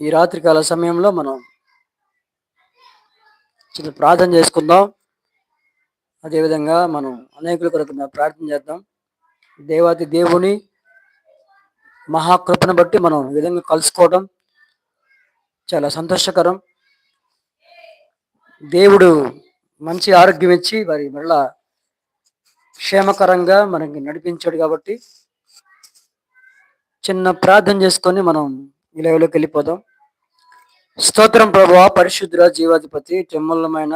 ఈ రాత్రికాల సమయంలో మనం చిన్న ప్రార్థన చేసుకుందాం. అదేవిధంగా మనం అనేకుల కొరకు ప్రార్థన చేద్దాం. దేవాతి దేవుని మహాకృపను బట్టి మనం ఈ విధంగా కలుసుకోవడం చాలా సంతోషకరం. దేవుడు మంచి ఆరోగ్యం ఇచ్చి మరి మళ్ళా క్షేమకరంగా మనకి నడిపించాడు కాబట్టి చిన్న ప్రార్థన చేసుకొని మనం లైవ్లోకి వెళ్ళిపోదాం. స్తోత్రం ప్రభు పరిశుద్ధుల జీవాధిపతి చెమ్మలమైన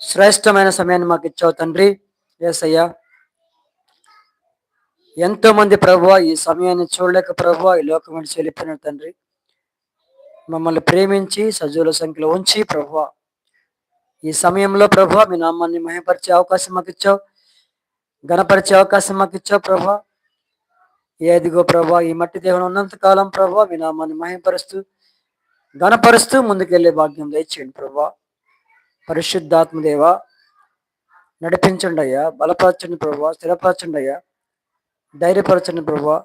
శ్రేష్టమైన సమయాన్ని మాకు ఇచ్చావు తండ్రి. ఏసయ్యా ఎంతో మంది ప్రభు ఈ సమయాన్ని చూడలేక ప్రభు ఈ లోకం నుంచి వెళ్ళిపోయిన తండ్రి. మమ్మల్ని ప్రేమించి సజీవుల సంఖ్యలో ఉంచి ప్రభు ఈ సమయంలో ప్రభు మీ నామాన్ని మహిమపరిచే అవకాశం మాకు ఇచ్చావు గణపరిచే అవకాశం మాకు ఇచ్చావు ప్రభా ఏదిగో ప్రభా ఈ మట్టి దేవుని ఉన్నంత కాలం ప్రభా మీ నామాన్ని మహింపరుస్తూ ఘనపరుస్తూ ముందుకెళ్ళే భాగ్యం దయచేయండి ప్రభా. పరిశుద్ధాత్మదేవ నడిపించండి అయ్యా బలపరచండి ప్రభా స్థిరపరచండి అయ్యా ధైర్యపరచండి ప్రభా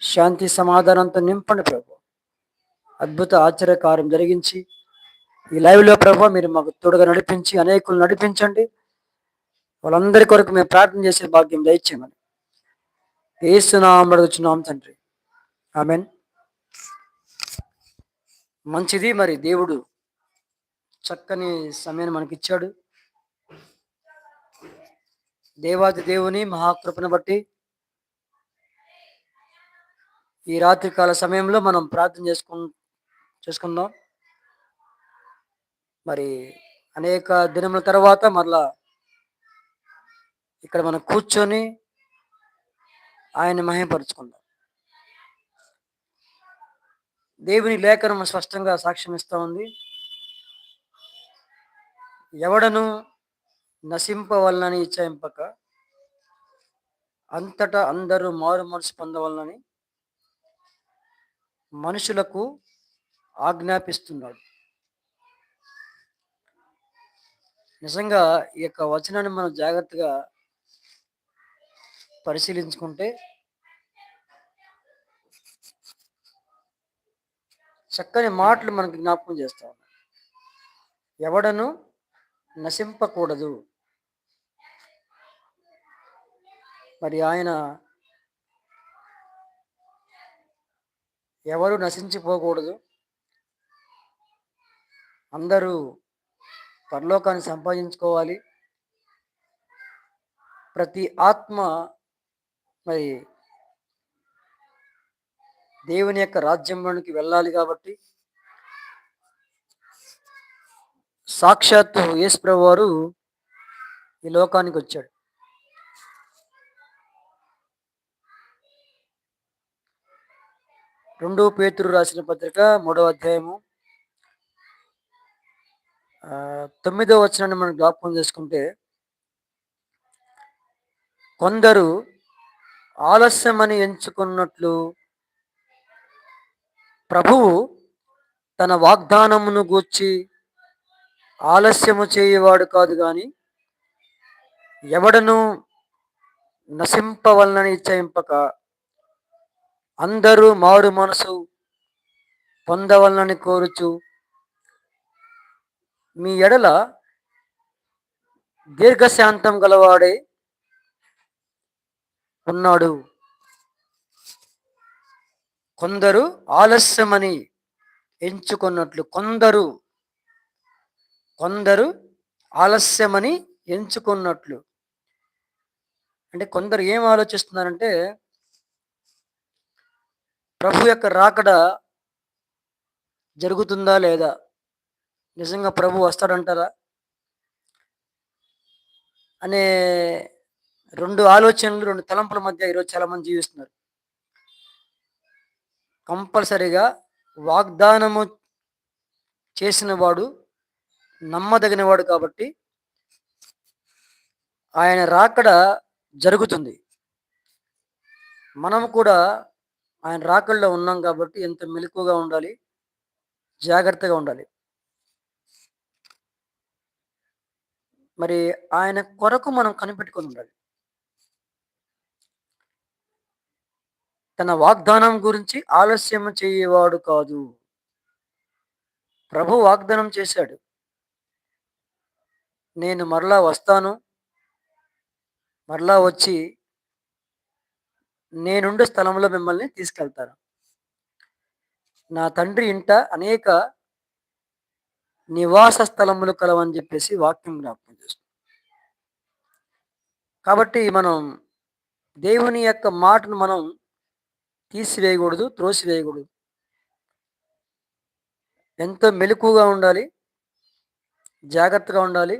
శాంతి సమాధానంతో నింపండి ప్రభా. అద్భుత ఆశ్చర్యకార్యం జరిగించి ఈ లైవ్లో ప్రభా మీరు మాకు తోడుగా నడిపించి అనేకులు నడిపించండి. వాళ్ళందరి కొరకు మేము ప్రార్థన చేసే భాగ్యం దయచేయమని. ఏసునామం అడుగుచున్నాం తండ్రి. ఆమెన్. మంచిది మరి దేవుడు చక్కని సమయాన్ని మనకిచ్చాడు. దేవాది దేవుని మహాకృపను బట్టి ఈ రాత్రికాల సమయంలో మనం ప్రార్థన చేసుకు చేసుకుందాం. మరి అనేక దినముల తర్వాత మరలా ఇక్కడ మనం కూర్చొని ఆయన మహిమపరుచుకుందాం. దేవుని లేఖనం స్పష్టంగా సాక్ష్యం ఇస్తూ ఉంది. ఎవడను నశింపవలనని ఇచ్చాయింపక అంతటా అందరూ మారు మనసు పొందవలనని మనుషులకు ఆజ్ఞాపిస్తున్నాడు. నిజంగా ఈ యొక్క వచనాన్ని మనం జాగ్రత్తగా పరిశీలించుకుంటే చక్కని మాటలు మనకు జ్ఞాపకం చేస్తా ఉన్నాయి ఎవడను నశింపకూడదు. మరి ఆయన ఎవరు నశించిపోకూడదు. అందరూ పరలోకాన్ని సంపాదించుకోవాలి. ప్రతి ఆత్మ మరి దేవుని యొక్క రాజ్యంలోనికి వెళ్ళాలి కాబట్టి సాక్షాత్తు యేసుప్రభు వారు ఈ లోకానికి వచ్చాడు. రెండో పేతురు రాసిన పత్రిక మూడవ అధ్యాయము తొమ్మిదో వచనాన్ని మనం జ్ఞాపకం చేసుకుంటే కొందరు ఆలస్యమని ఎంచుకున్నట్లు ప్రభువు తన వాగ్దానమును గూర్చి ఆలస్యము చేయవాడు కాదు కానీ ఎవడను నశింపవలనని ఇచ్చయింపక అందరూ మారు మనసు పొందవలనని కోరుచు మీ ఎడల దీర్ఘశాంతం గలవాడే ఉన్నాడు. కొందరు ఆలస్యమని ఎంచుకున్నట్లు కొందరు కొందరు ఆలస్యమని ఎంచుకున్నట్లు. అంటే కొందరు ఏం ఆలోచిస్తున్నారంటే ప్రభు యొక్క రాకడ జరుగుతుందా లేదా? నిజంగా ప్రభు వస్తాడంటారా? అనే రెండు ఆలోచనలు రెండు తలంపుల మధ్య ఈరోజు చాలామంది జీవిస్తున్నారు. కంపల్సరిగా వాగ్దానము చేసినవాడు నమ్మదగినవాడు కాబట్టి ఆయన రాకడ జరుగుతుంది. మనము కూడా ఆయన రాకల్లో ఉన్నాం కాబట్టి ఎంత మెలకుగా ఉండాలి జాగ్రత్తగా ఉండాలి. మరి ఆయన కొరకు మనం కనిపెట్టుకొని ఉండాలి. తన వాగ్దానం గురించి ఆలస్యం చేయవాడు కాదు. ప్రభు వాగ్దానం చేశాడు. నేను మరలా వస్తాను. మరలా వచ్చి నేనుండే స్థలంలో మిమ్మల్ని తీసుకెళ్తాను. నా తండ్రి ఇంట అనేక నివాస స్థలములు కలవని చెప్పేసి వాక్యం జ్ఞాపకం చేస్తుంది. కాబట్టి మనం దేవుని యొక్క మాటను మనం తీసివేయకూడదు త్రోసివేయకూడదు. ఎంతో మెలకుగా ఉండాలి జాగ్రత్తగా ఉండాలి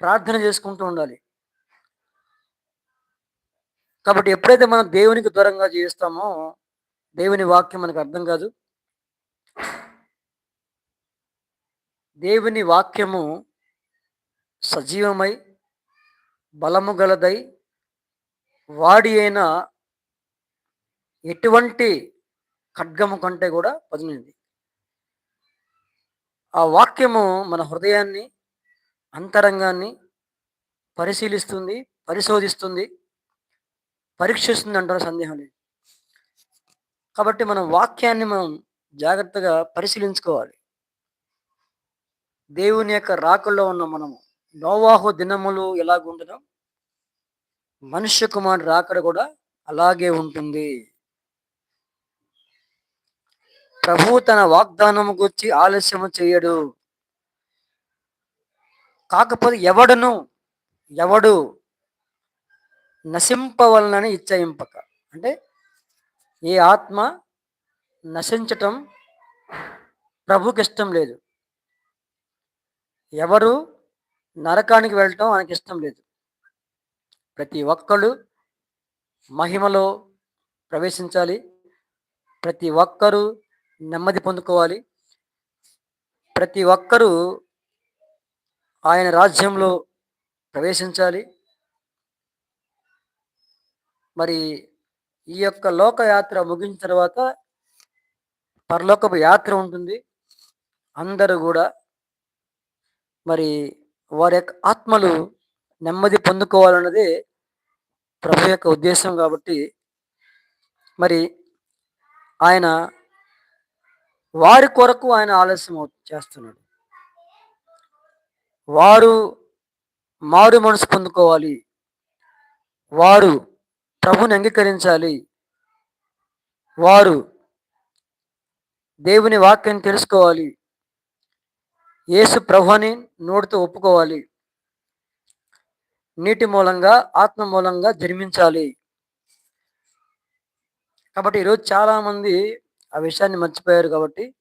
ప్రార్థన చేసుకుంటూ ఉండాలి. కాబట్టి ఎప్పుడైతే మనం దేవునికి దూరంగా చేస్తామో దేవుని వాక్యం మనకు అర్థం కాదు. దేవుని వాక్యము సజీవమై బలము గలదై వాడి అయిన ఎటువంటి ఖడ్గము కంటే కూడా పదిలింది ఆ వాక్యము మన హృదయాన్ని అంతరంగాన్ని పరిశీలిస్తుంది పరిశోధిస్తుంది పరీక్షిస్తుంది అంటారు సందేహం లేదు. కాబట్టి మనం వాక్యాన్ని మనం జాగ్రత్తగా పరిశీలించుకోవాలి. దేవుని యొక్క రాకల్లో ఉన్న మనము నోవాహు దినములు ఎలాగుండడం మనుష్య కుమారుడు రాకడ కూడా అలాగే ఉంటుంది. ప్రభు తన వాగ్దానము గురించి ఆలస్యము చేయడు. కాకపోతే ఎవడును ఎవడు నశింపవలనని ఇచ్చయింపక. అంటే ఏ ఆత్మ నశించటం ప్రభుకి ఇష్టం లేదు. ఎవరు నరకానికి వెళ్ళటం ఆయనకి ఇష్టం లేదు. ప్రతి ఒక్కళ్ళు మహిమలో ప్రవేశించాలి. ప్రతి ఒక్కరూ నెమ్మది పొందుకోవాలి. ప్రతి ఒక్కరూ ఆయన రాజ్యంలో ప్రవేశించాలి. మరి ఈ యొక్క లోకయాత్ర ముగించిన తర్వాత పరలోకపు యాత్ర ఉంటుంది. అందరూ కూడా మరి వారి యొక్క ఆత్మలు నెమ్మది పొందుకోవాలన్నదే ప్రభు యొక్క ఉద్దేశం కాబట్టి మరి ఆయన వారి కొరకు ఆయన ఆలస్యం చేస్తున్నాడు. వారు మారు మనసు పొందుకోవాలి. వారు ప్రభుని అంగీకరించాలి. వారు దేవుని వాక్యం తెలుసుకోవాలి. యేసు ప్రభుని నోటితో ఒప్పుకోవాలి. నీటి మూలంగా ఆత్మ మూలంగా జన్మించాలి. కాబట్టి ఈరోజు చాలామంది ఆ విషయాన్ని మర్చిపోయారు కాబట్టి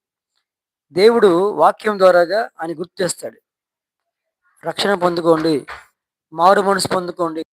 దేవుడు వాక్యం ద్వారాగా ఆయన గుర్తు చేస్తాడు. రక్షణ పొందుకోండి. మారు మనసు పొందుకోండి.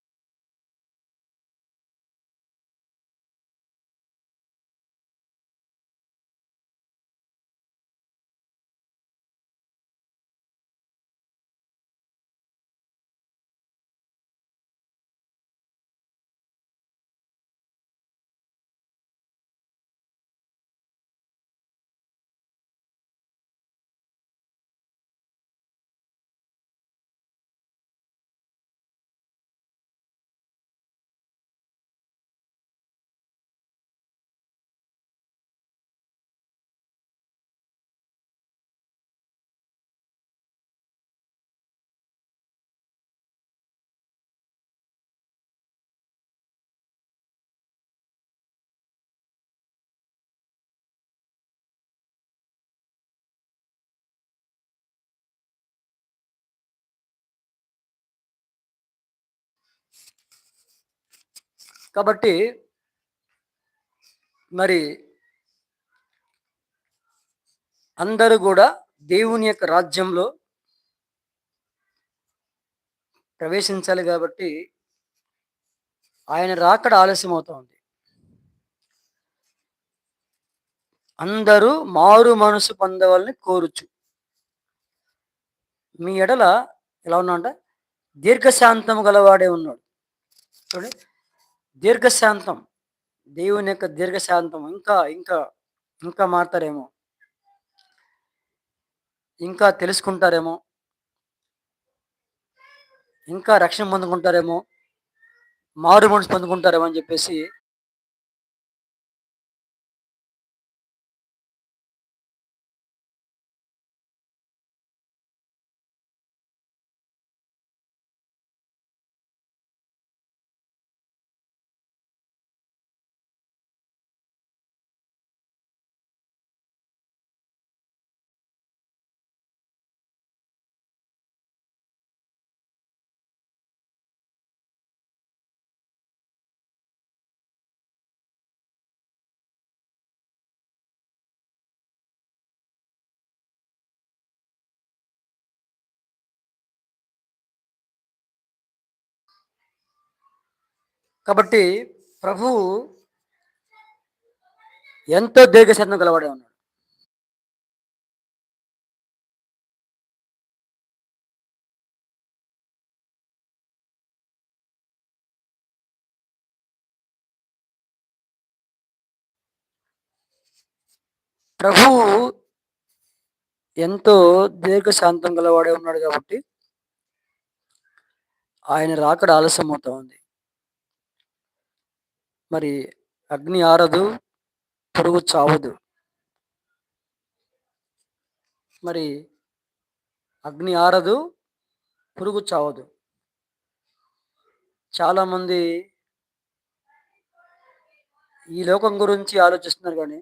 కాబట్టి మరి అందరూ కూడా దేవుని యొక్క రాజ్యంలో ప్రవేశించాలి కాబట్టి ఆయన రాకడ ఆలస్యం అవుతా ఉంది. అందరూ మారు మనసు పొందవాలని కోరుచు. మీ ఎడల ఎలా ఉన్నా అంటే దీర్ఘశాంతము గలవాడే ఉన్నాడు. చూడండి. దీర్ఘశాంతం. దేవుని యొక్క దీర్ఘశాంతం ఇంకా ఇంకా ఇంకా మారుతారేమో. ఇంకా తెలుసుకుంటారేమో. ఇంకా రక్షణ పొందుకుంటారేమో. మారు మనసు పొందుకుంటారేమో అని చెప్పేసి కాబట్టి ప్రభువు ఎంతో దీర్ఘశాంతం గలవాడే ఉన్నాడు. ప్రభువు ఎంతో దీర్ఘశాంతం గలవాడే ఉన్నాడు కాబట్టి ఆయన రాకడ ఆలస్యం అవుతా ఉంది. మరి అగ్ని ఆరదు పురుగు చావదు. మరి అగ్ని ఆరదు పురుగు చావదు. చాలామంది ఈ లోకం గురించి ఆలోచిస్తున్నారు కానీ